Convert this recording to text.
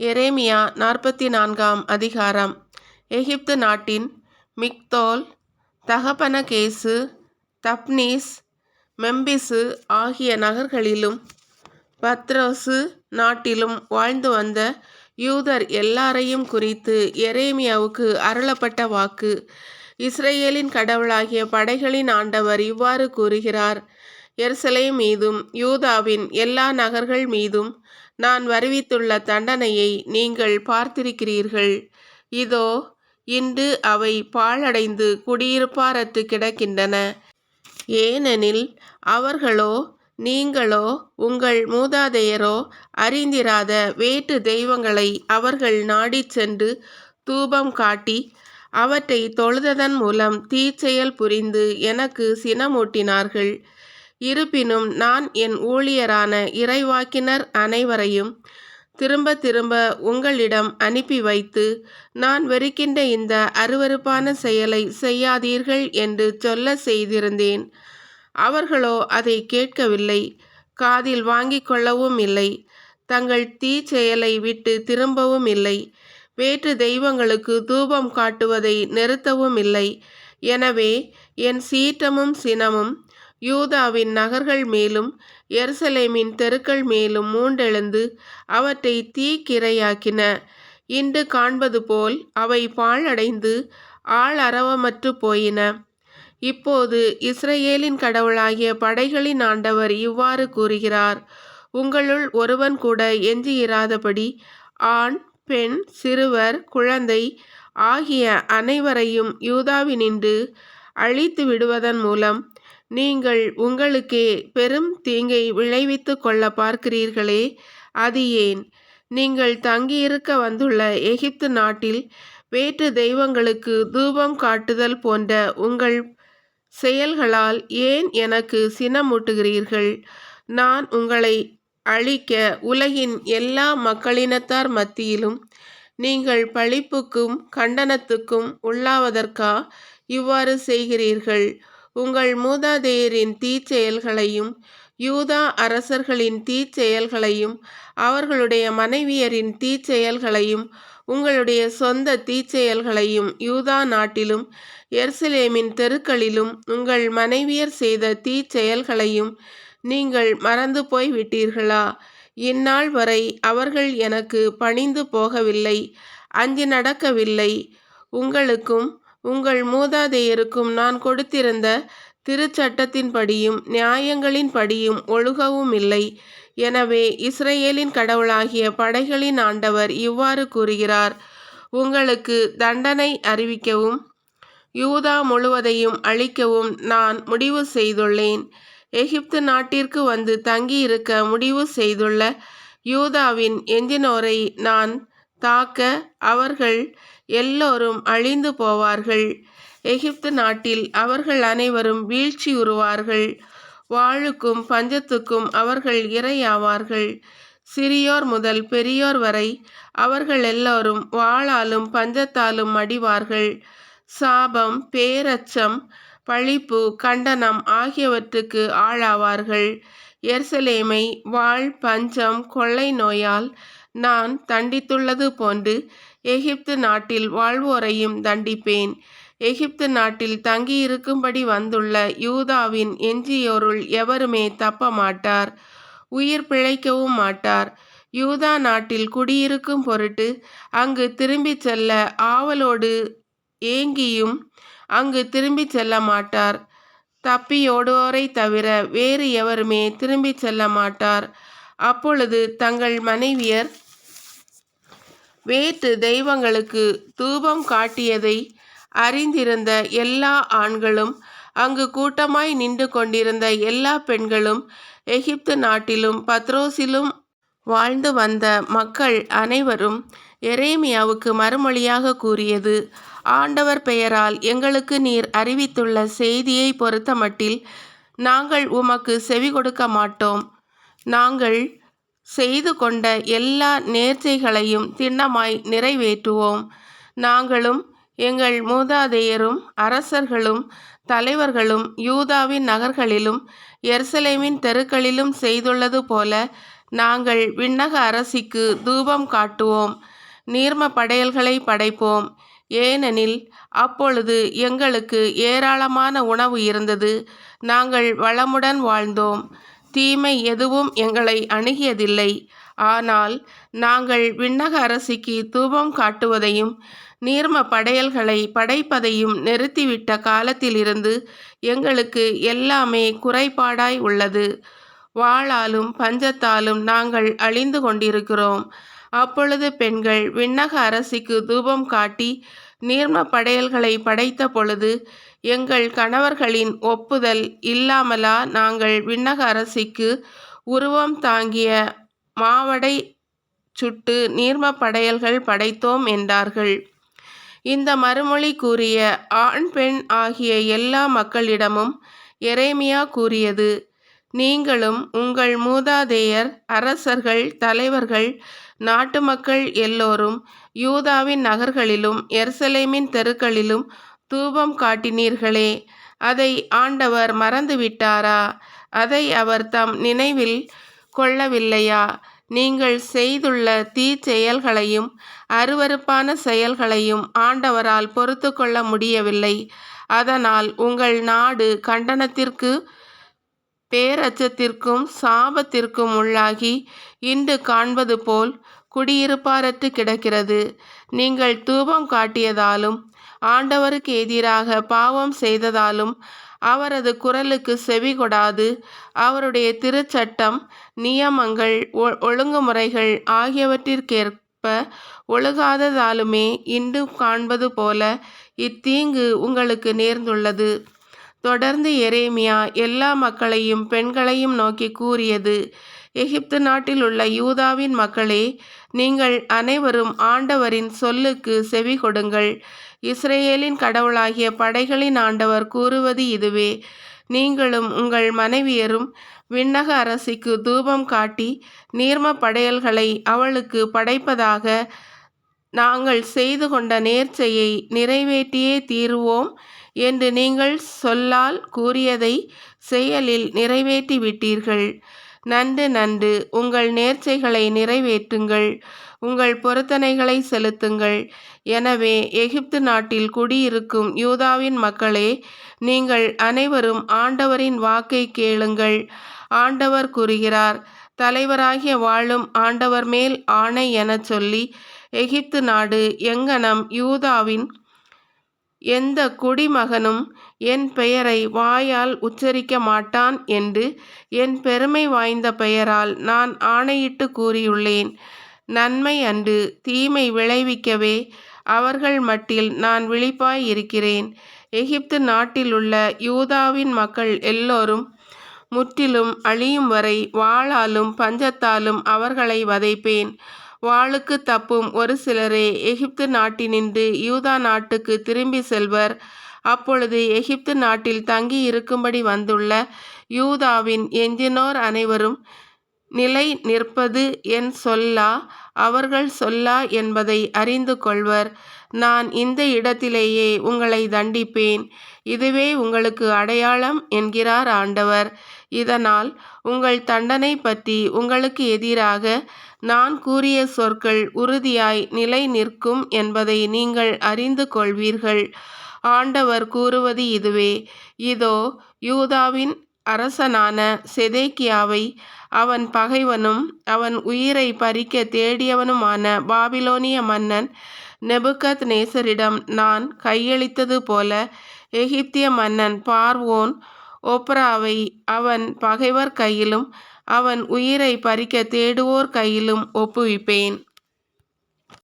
எரேமியா நாற்பத்தி நான்காம் அதிகாரம். எகிப்து நாட்டின் மிக்தோல் தகபனகேசு தப்னீஸ் மெம்பிசு ஆகிய நகர்களிலும் பத்ரோசு நாட்டிலும் வாழ்ந்து வந்த யூதர் எல்லாரையும் குறித்து எரேமியாவுக்கு அருளப்பட்ட வாக்கு. இஸ்ரேலின் கடவுளாகிய படைகளின் ஆண்டவர் இவ்வாறு கூறுகிறார் எருசலேம் மீதும் யூதாவின் எல்லா நகர்கள் மீதும் நான் வருவித்துள்ள தண்டனையை நீங்கள் பார்த்திருக்கிறீர்கள். இதோ இன்று அவை பாழடைந்து குடியிருப்பாரற்று கிடக்கின்றன. ஏனெனில் அவர்களோ நீங்களோ உங்கள் மூதாதையரோ அறிந்திராத வேற்று தெய்வங்களை அவர்கள் நாடிச் சென்று தூபம் காட்டி அவற்றை தொழுததன் மூலம் தீச்செயல் புரிந்து எனக்கு சினமூட்டினார்கள். இருப்பினும் நான் என் ஊழியரான இறைவாக்கினர் அனைவரையும் திரும்ப திரும்ப உங்களிடம் அனுப்பி வைத்து நான் வெறுக்கின்ற இந்த அருவருப்பான செயலை செய்யாதீர்கள் என்று சொல்ல செய்திருந்தேன். அவர்களோ அதை கேட்கவில்லை. காதில் வாங்கிக் கொள்ளவும் இல்லை. தங்கள் தீ செயலை விட்டு திரும்பவும் இல்லை. வேற்று தெய்வங்களுக்கு தூபம் காட்டுவதை நிறுத்தவும் இல்லை. எனவே என் சீற்றமும் சினமும் யூதாவின் நகர்கள் மேலும் எருசலேமின் தெருக்கள் மேலும் மூண்டெழுந்து அவற்றை தீக்கிரையாக்கின. இன்று காண்பது போல் அவை பாழடைந்து ஆளரவமற்று போயின. இப்போது இஸ்ரேலின் கடவுளாகிய படைகளின் ஆண்டவர் இவ்வாறு கூறுகிறார் உங்களுள் ஒருவன் கூட எஞ்சியிராதபடி ஆண் பெண் சிறுவர் குழந்தை ஆகிய அனைவரையும் யூதாவினின்று அழித்து விடுவதன் மூலம் நீங்கள் உங்களுக்கே பெரும் தீங்கை விளைவித்து கொள்ள பார்க்கிறீர்களே. அது ஏன்? நீங்கள் தங்கியிருக்க வந்துள்ள எகிப்து நாட்டில் வேற்று தெய்வங்களுக்கு தூபம் காட்டுதல் போன்ற உங்கள் செயல்களால் ஏன் எனக்கு சினமூட்டுகிறீர்கள்? நான் உங்களை அழிக்க உலகின் எல்லா மக்களினத்தார் மத்தியிலும் நீங்கள் பழிப்புக்கும் கண்டனத்துக்கும் உள்ளாவதற்கா இவ்வாறு செய்கிறீர்கள்? உங்கள் மூதாதையரின் தீச்செயல்களையும் யூதா அரசர்களின் தீச்செயல்களையும் அவர்களுடைய மனைவியரின் தீச்செயல்களையும் உங்களுடைய சொந்த தீச்செயல்களையும் யூதா நாட்டிலும் எர்சிலேமின் தெருக்களிலும் உங்கள் மனைவியர் செய்த தீச்செயல்களையும் நீங்கள் மறந்து போய் விட்டீர்களா இந்நாள் வரை அவர்கள் எனக்கு பணிந்து போகவில்லை அஞ்சு நடக்கவில்லை. உங்களுக்கும் உங்கள் மூதாதையருக்கும் நான் கொடுத்திருந்த திருச்சட்டத்தின்படியும் நியாயங்களின்படியும் ஒழுகவும் இல்லை எனவே இஸ்ரேலின் கடவுளாகிய படைகளின் ஆண்டவர் இவ்வாறு கூறுகிறார் உங்களுக்கு தண்டனை அறிவிக்கவும் யூதா முழுவதையும் அழிக்கவும் நான் முடிவு செய்துள்ளேன். எகிப்து நாட்டிற்கு வந்து தங்கியிருக்க முடிவு செய்துள்ள யூதாவின் எஞ்சினோரை நான் தாக்க அவர்கள் எல்லோரும் அழிந்து போவார்கள். எகிப்து நாட்டில் அவர்கள் அனைவரும் வீழ்ச்சியுறுவார்கள் வாழுக்கும் பஞ்சத்துக்கும் அவர்கள் இரையாவார்கள். சிறியோர் முதல் பெரியோர் வரை அவர்கள் எல்லோரும் வாளாலும் பஞ்சத்தாலும் மடிவார்கள் சாபம் பேரச்சம் பழிப்பு கண்டனம் ஆகியவற்றுக்கு ஆளாவார்கள். எர்சலேமை வாழ் பஞ்சம் கொள்ளை நோயால் நான் தண்டித்துள்ளது போன்று எகிப்து நாட்டில் வாழ்வோரையும் தண்டிப்பேன். எகிப்து நாட்டில் தங்கியிருக்கும்படி வந்துள்ள யூதாவின் எஞ்சியோருள் எவருமே தப்ப மாட்டார் உயிர் பிழைக்கவும் மாட்டார். யூதா நாட்டில் குடியிருக்கும் பொருட்டு அங்கு திரும்பிச் செல்ல ஆவலோடு ஏங்கியும் அங்கு திரும்பிச் செல்ல மாட்டார். தப்பியோடுவோரை தவிர வேறு எவருமே திரும்பிச் செல்ல மாட்டார். அப்பொழுது தங்கள் மனைவியர் வேற்று தெய்வங்களுக்கு தூபம் காட்டியதை அறிந்திருந்த எல்லா ஆண்களும் அங்கு கூட்டமாய் நின்று கொண்டிருந்த எல்லா பெண்களும் எகிப்து நாட்டிலும் பத்ரோசிலும் வாழ்ந்து வந்த மக்கள் அனைவரும் எரேமியாவுக்கு மறுமொழியாக கூறியது ஆண்டவர் பெயரால் எங்களுக்கு நீர் அறிவித்துள்ள செய்தியை பொறுத்தமட்டில் நாங்கள் உமக்கு செவி கொடுக்க மாட்டோம் நாங்கள் செய்து கொண்ட எல்லா நேர்ச்சைகளையும் திண்ணமாய் நிறைவேற்றுவோம். நாங்களும் எங்கள் மூதாதையரும் அரசர்களும் தலைவர்களும் யூதாவின் நகர்களிலும் எருசலேமின் தெருக்களிலும் செய்துள்ளது போல நாங்கள் விண்ணக அரசிக்கு தூபம் காட்டுவோம். நீர்ம படையல்களை படைப்போம். ஏனெனில் அப்பொழுது எங்களுக்கு ஏராளமான உணவு இருந்தது. நாங்கள் வளமுடன் வாழ்ந்தோம். தீமை எதுவும் எங்களை அணுகியதில்லை. ஆனால் நாங்கள் விண்ணக அரசிக்கு தூபம் காட்டுவதையும் நீர்ம படையல்களை படைப்பதையும் நிறுத்திவிட்ட காலத்திலிருந்து எங்களுக்கு எல்லாமே குறைபாடாய் உள்ளது. வாளாலும் பஞ்சத்தாலும் நாங்கள் அழிந்து கொண்டிருக்கிறோம். அப்பொழுது பெண்கள் விண்ணக அரசிக்கு தூபம் காட்டி நீர்ம படையல்களை படைத்த பொழுது எங்கள் கணவர்களின் ஒப்புதல் இல்லாமலா நாங்கள் விண்ணக அரசிக்கு உருவம் தாங்கிய மாவடை சுட்டு நீர்ம படையல்கள் படைத்தோம் என்றார்கள். இந்த மறுமொழி கூறிய ஆண் பெண் ஆகிய எல்லா மக்களிடமும் எரேமியா கூறியது நீங்களும் உங்கள் மூதாதையர் அரசர்கள் தலைவர்கள் நாட்டு மக்கள் எல்லோரும் யூதாவின் நகர்களிலும் எருசலேமின் தெருக்களிலும் தூபம் காட்டினீர்களே அதை ஆண்டவர் மறந்துவிட்டாரா? அதை அவர் தம் நினைவில் கொள்ளவில்லையா? நீங்கள் செய்துள்ள தீ செயல்களையும் அருவருப்பான செயல்களையும் ஆண்டவரால் பொறுத்து கொள்ள முடியவில்லை. அதனால் உங்கள் நாடு கண்டனத்திற்கு பேரச்சத்திற்கும் சாபத்திற்கும் உள்ளாகி இன்று காண்பது போல் குடியிருப்பாரத்து கிடக்கிறது. நீங்கள் தூபம் காட்டியதாலும் ஆண்டவருக்கு எதிராக பாவம் செய்ததாலும் அவரது குரலுக்கு செவி கொடாது. அவருடைய திருச்சட்டம் நியமங்கள் ஒழுங்குமுறைகள் ஆகியவற்றிற்கேற்ப ஒழுகாததாலுமே இன்று காண்பது போல இத்தீங்கு உங்களுக்கு நேர்ந்துள்ளது. தொடர்ந்து எரேமியா எல்லா மக்களையும் பெண்களையும் நோக்கி கூறியது எகிப்து நாட்டில் உள்ள யூதாவின் மக்களே நீங்கள் அனைவரும் ஆண்டவரின் சொல்லுக்கு செவி கொடுங்கள். இஸ்ரேலின் கடவுளாகிய படைகளின் ஆண்டவர் கூறுவது இதுவே. நீங்களும் உங்கள் மனைவியரும் விண்ணக அரசிக்கு தூபம் காட்டி நீர்ம படையல்களை அவளுக்கு படைப்பதாக நாங்கள் செய்து கொண்ட நேர்ச்சையை நிறைவேற்றியே தீருவோம் என்று நீங்கள் சொல்லால் கூறியதை செயலில் நிறைவேற்றி விட்டீர்கள் நன்று நன்று. உங்கள் நேர்ச்சைகளை நிறைவேற்றுங்கள். உங்கள் பொருத்தனைகளை செலுத்துங்கள். எனவே எகிப்து நாட்டில் குடியிருக்கும் யூதாவின் மக்களே நீங்கள் அனைவரும் ஆண்டவரின் வாக்கை கேளுங்கள். ஆண்டவர் கூறுகிறார் தலைவராகிய வாழும் ஆண்டவர் மேல் ஆணை எனச் சொல்லி எகிப்து நாடு எங்கனம் யூதாவின் எந்த குடிமகனும் என் பெயரை வாயால் உச்சரிக்க மாட்டான் என்று என் பெருமை வாய்ந்த பெயரால் நான் ஆணையிட்டு கூறியுள்ளேன். நன்மை அன்று தீமை விளைவிக்கவே அவர்கள் மட்டில் நான் விழிப்பாய் இருக்கிறேன். எகிப்து நாட்டில் உள்ள யூதாவின் மக்கள் எல்லோரும் முற்றிலும் அழியும் வரை வாளாலும் பஞ்சத்தாலும் அவர்களை வதைப்பேன். வாளுக்கு தப்பும் ஒரு சிலரே. எகிப்து நாட்டினின்று யூதா நாட்டுக்கு திரும்பி செல்வர். அப்பொழுது எகிப்து நாட்டில் தங்கி இருக்கும்படி வந்துள்ள யூதாவின் எஞ்சினோர் அனைவரும் நிலை நிற்பது என் சொல்லா அவர்கள் சொல்லா என்பதை அறிந்து கொள்வர். நான் இந்த இடத்திலேயே உங்களை தண்டிப்பேன். இதுவே உங்களுக்கு அடையாளம் என்கிறார் ஆண்டவர். இதனால் உங்கள் தண்டனை பற்றி உங்களுக்கு எதிராக நான் கூறிய சொற்கள் உறுதியாய் நிலை நிற்கும் என்பதை நீங்கள் அறிந்து கொள்வீர்கள். ஆண்டவர் கூறுவது இதுவே இதோ யூதாவின் அரசனான செதேக்கியாவை அவன் பகைவனும் அவன் உயிரை பறிக்க தேடியவனுமான பாபிலோனிய மன்னன் நெபுகத் நேசரிடம் நான் கையளித்தது போல எகிப்திய மன்னன் பார்வோன் ஒப்ராவை அவன் பகைவர் கையிலும் அவன் உயிரை பறிக்க தேடுவோர் கையிலும் ஒப்புவிப்பேன்.